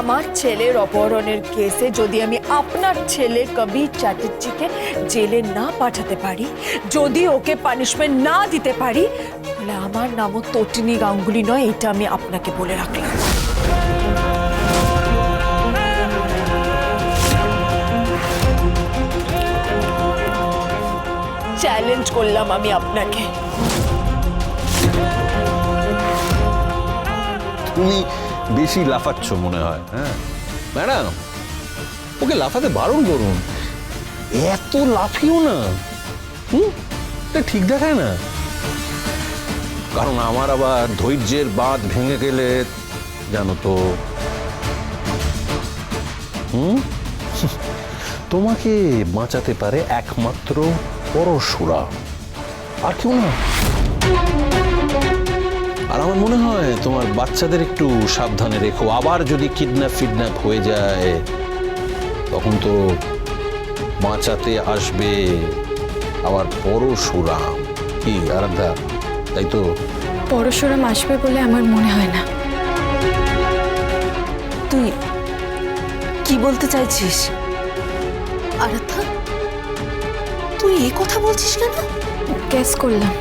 আমার ছেলের অপহরণের কেসে যদি আমি আপনার ছেলে কবির চ্যাটার্জিকে জেলে না পাঠাতে পারি, যদি ওকে পানিশমেন্ট না দিতে পারি, তাহলে আমার নামও তটিনী গাঙ্গুলি নয় এটা আমি আপনাকে বলে রাখলাম। চ্যালেঞ্জ করলাম আমি আপনাকে। তুমি বেশি লাফাচ্ছ মনে হয় হ্যাঁ। ম্যাডাম, ওকে লাফাতে বারণ করুন। এত লাফিও না। হুম? ঠিক দেখায় না। কারণ আমার আবার ধৈর্যের বাঁধ ভেঙে গেলে, জানো তো। হুম? তোমাকে বাঁচাতে পারে একমাত্র পরশুরা। আর কেউ না। মনে হয় তোমার বাচ্চাদের একটু সাবধানে রেখো। আবার যদি কিডন্যাপ ফিডন্যাপ হয়ে যায় তখন তো বাঁচাতে আসবে। আবার পরশুরাম। কি আরাধ্যা তাই তো? পরশুরাম আসবে বলে আমার মনে হয় না। তুই কি বলতে চাইছিস? আরাধ্যা তুই এ কথা বলছিস কেন? গ্যাস করলাম।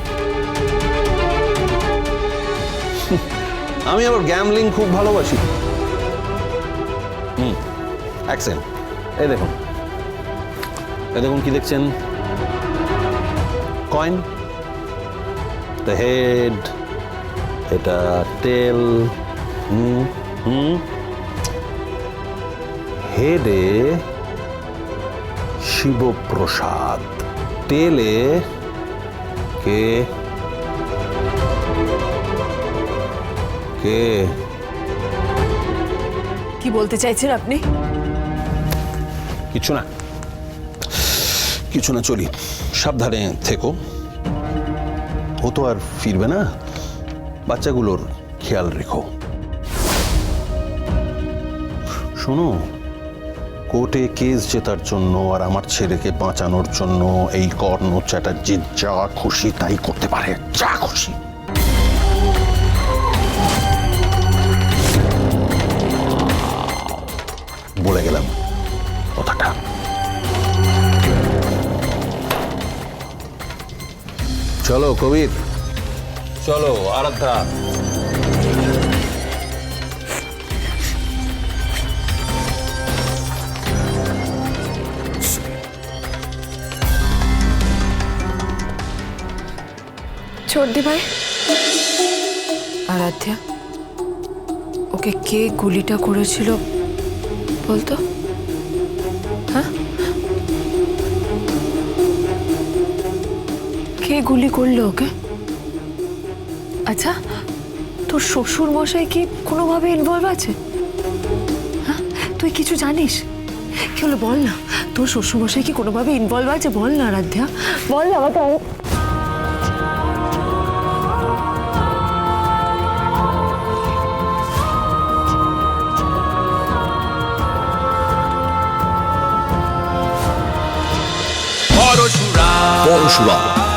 আমি আবার গ্যামলিং খুব ভালোবাসি। হুম অ্যাকসেন্ট এই দেখুন। এই দেখুন কি দেখছেন? কয়েন দ্য হেড এটা টেল হুম হুম। হেডে শিবপ্রসাদ টেলে কে? কে? কি বলতে চাইছেন আপনি? কিছু না। কিছু না চলি। সাবধানে থেকো। ও তো আর ফিরবে না। বাচ্চাগুলোর খেয়াল রেখো। শোনো কোর্টে কেস জেতার জন্য আর আমার ছেলেকে বাঁচানোর জন্য এই কর্ণ চ্যাটার্জি যা খুশি তাই করতে পারে যা খুশি। চলো কবির। চলো আরাধ্যা। চর্দি ভাই? আরাধ্যা ওকে কে গুলিটা করেছিল বলতো? হ্যাঁ? কে গুলি করল ওকে? আচ্ছা তোর শ্বশুর মশাই কি কোনোভাবে ইনভলভ আছে? হ্যাঁ তুই কিছু জানিস? কি হলো বল না তোর শ্বশুর মশাই কি কোনোভাবে ইনভলভ আছে? বল না রাধ্যা বল না আমাকে। আমি- পরশুরা